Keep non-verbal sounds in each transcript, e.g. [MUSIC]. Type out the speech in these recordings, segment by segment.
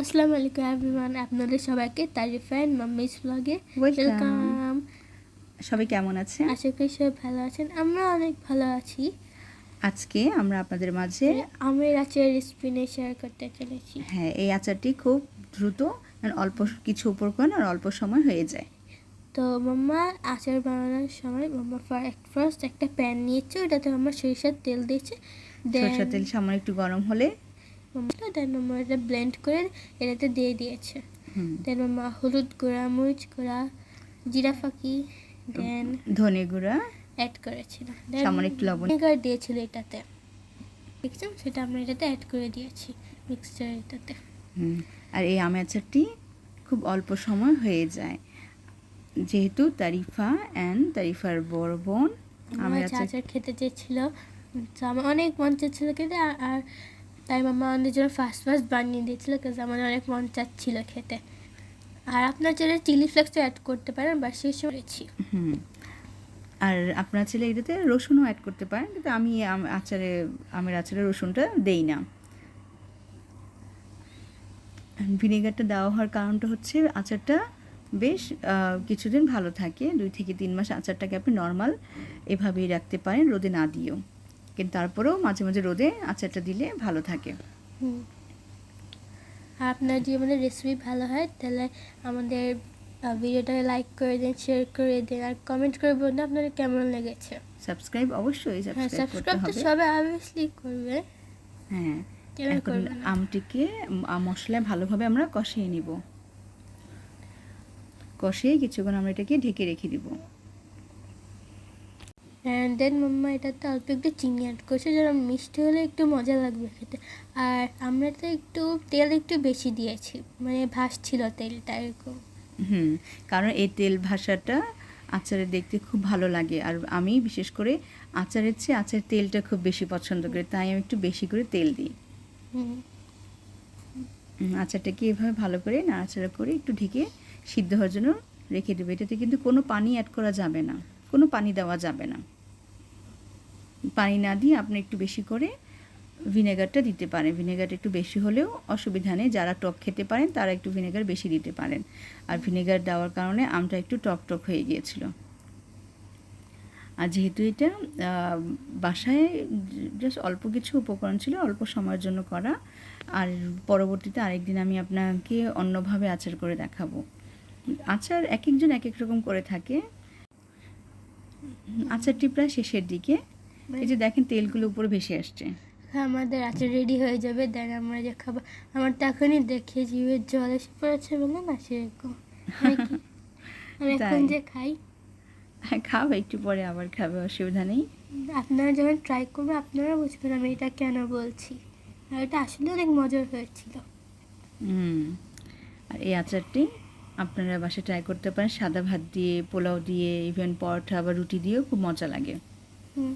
আসসালামু আলাইকুম এভরিওয়ান আপনাদের সবাইকে তারিফাইন মাম্মিস ব্লগে ওয়েলকাম সবাই কেমন আছে? আশা করি সবাই ভালো আছেন আমরা অনেক ভালো আছি। আজকে আমরা আপনাদের মাঝে আমের আচার রেসিপি নিয়ে শেয়ার করতে চলেছি। হ্যাঁ এই আচারটি খুব দ্রুত অল্প কিছু উপকরণ আর অল্প সময় হয়ে যায়। তো মাম্মা আচার বানানোর সময় মাম্মা ফার্স্ট একটা প্যান নিয়েছে ওটাতে মাম্মা সরিষার তেল দিয়েছে। সরষের তেল সামান্য একটু গরম হলে মাম্মা দেন মাম্মা এটা ব্লেন্ড করে এটাতে দিয়ে দিয়েছে। দেন মাম্মা হলুদ গুঁড়া মরিচ গুঁড়া জিরা ফাঁকি দেন ধনে গুঁড়া। অ্যাড করেছিল সামান্য একটু লবণ। ভিনেগার দিয়েছিল এটাতে। দেখছেন? সেটা আমরা এটাতে অ্যাড করে দিয়েছি মিক্সচার এটাতে। আর এই আমের আচারটি খুব অল্প সময় হয়ে যায়। যেহেতু তারিফা অ্যান্ড তারিফার বড় বোন আমার আচার খেতে চেয়েছিল। আমার অনেক মন চাচ্ছিল খেতে আর তাই মামা আমাদের জন্য ফার্স্ট ফার্স্ট বানিয়ে দিয়েছিল কাজ আমার অনেক মন চাচ্ছিল খেতে। আর আপনার ছেলে চিলি ফ্লেক্সও অ্যাড করতে পারেন, বা শেষ করেছি আর আপনার ছেলে এটাতে রসুনও অ্যাড করতে পারেন, কিন্তু আমি আচারে, আমের আচারে রসুনটা দেই না। ভিনেগারটা দেওয়া হওয়ার কারণটা হচ্ছে আচারটা বেশ কিছুদিন ভালো থাকে। দুই থেকে তিন মাস আচারটাকে আপনি নর্মাল এভাবেই রাখতে পারেন, রোদে না দিয়েও। কিন্তু তারপরেও মাঝে মাঝে রোদে আচারটা দিলে ভালো থাকে। আর আপনার যদি আমাদের রেসিপি ভালো হয়? তাহলে আমাদের ভিডিওটা লাইক করে দিন শেয়ার করে দিন আর কমেন্ট করে বলুন আপনাদের কেমন লেগেছে। সাবস্ক্রাইব অবশ্যই হ্যাঁ সাবস্ক্রাইব করতে তো হবে। সবাই অবভিয়াসলি করবে। হ্যাঁ এখন আমটিকে মশলায় ভালোভাবে আমরা কষিয়ে নিব। কষিয়ে কিছুক্ষণ আমরা এটাকে ঢেকে রেখে দিব। অ্যান্ড দেন মাম্মা এটাতে অল্প একটু চিনি অ্যাড করছে যেন মিষ্টি হলে একটু মজা লাগবে খেতে। আর আমরা তো একটু তেল একটু বেশি দিয়েছি মানে ভাসছিল তেলটা এরকম। হুম কারণ এই তেল ভাষাটা আচারে দেখতে খুব ভালো লাগে। আর আমি বিশেষ করে আচারের চেয়ে আচারের তেলটা খুব বেশি পছন্দ করি তাই আমি একটু বেশি করে তেল দিই। আচারটাকে এভাবে ভালো করে নাড়াচাড়া করে একটু ঢেকে সিদ্ধ হওয়ার জন্য রেখে দেবো। এটাতে কিন্তু কোনো পানি অ্যাড করা যাবে না কোনো পানি দেওয়া যাবে না। পানি না দিয়ে আপনি একটু বেশি করে ভিনেগারটা দিতে পারেন। ভিনেগারটা একটু বেশি হলেও অসুবিধা নেই। যারা টক খেতে পারেন, তারা একটু ভিনেগার বেশি দিতে পারেন। আর ভিনেগার দেওয়ার কারণে আমটা একটু টক টক হয়ে গিয়েছিল। আর যেহেতু এটা বাসায় জাস্ট অল্প কিছু উপকরণ ছিল, অল্প সময়ের জন্য করা। আর পরবর্তীতে আরেকদিন আমি আপনাকে অন্যভাবে আচার করে দেখাবো। আচার এক একজন এক এক রকম করে থাকে। আচারটি প্রায় শেষের দিকে। এই যে দেখেন তেলগুলো উপরে ভেসে আসছে। আমাদের আচার রেডি হয়ে যাবে। দেন আমরা যে খাবার আমার তো এখনই দেখে জিভের জল এসে পড়েছে বলে না সেরকম। [LAUGHS] আমি এখন যে খাই। হ্যাঁ খাও একটু পরে আবার খাবে অসুবিধা নেই। আপনারা যখন ট্রাই করবেন আপনারা বুঝবেন আমি এটা কেন বলছি। আর এটা আসলে অনেক মজার হয়েছিল। হুম। আর এই আচারটি আপনারা বাসায় ট্রাই করতে পারেন। সাদা ভাত দিয়ে পোলাও দিয়ে ইভেন পরোটা বা রুটি দিয়েও খুব মজা লাগে। হুম।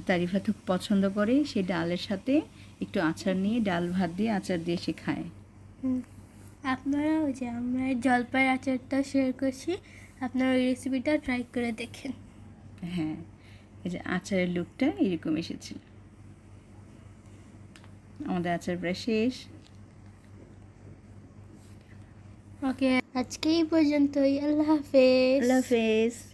তারিফা তো খুব পছন্দ করে সে ডালের সাথে একটু আচার নিয়ে ডাল ভাত দিয়ে আচার দিয়ে সে খায়। আপনারা ওই যে আমরা জলপাইয়ের আচারটা শেয়ার করছি আপনারা ওই রেসিপিটা ট্রাই করে দেখেন। হ্যাঁ এই যে আচারের লুকটা এরকম এসেছিল। আমাদের আচার প্রায় শেষ। ওকে আজকে এই পর্যন্তই। আল্লাহ হাফেজ। আল্লাহ হাফেজ।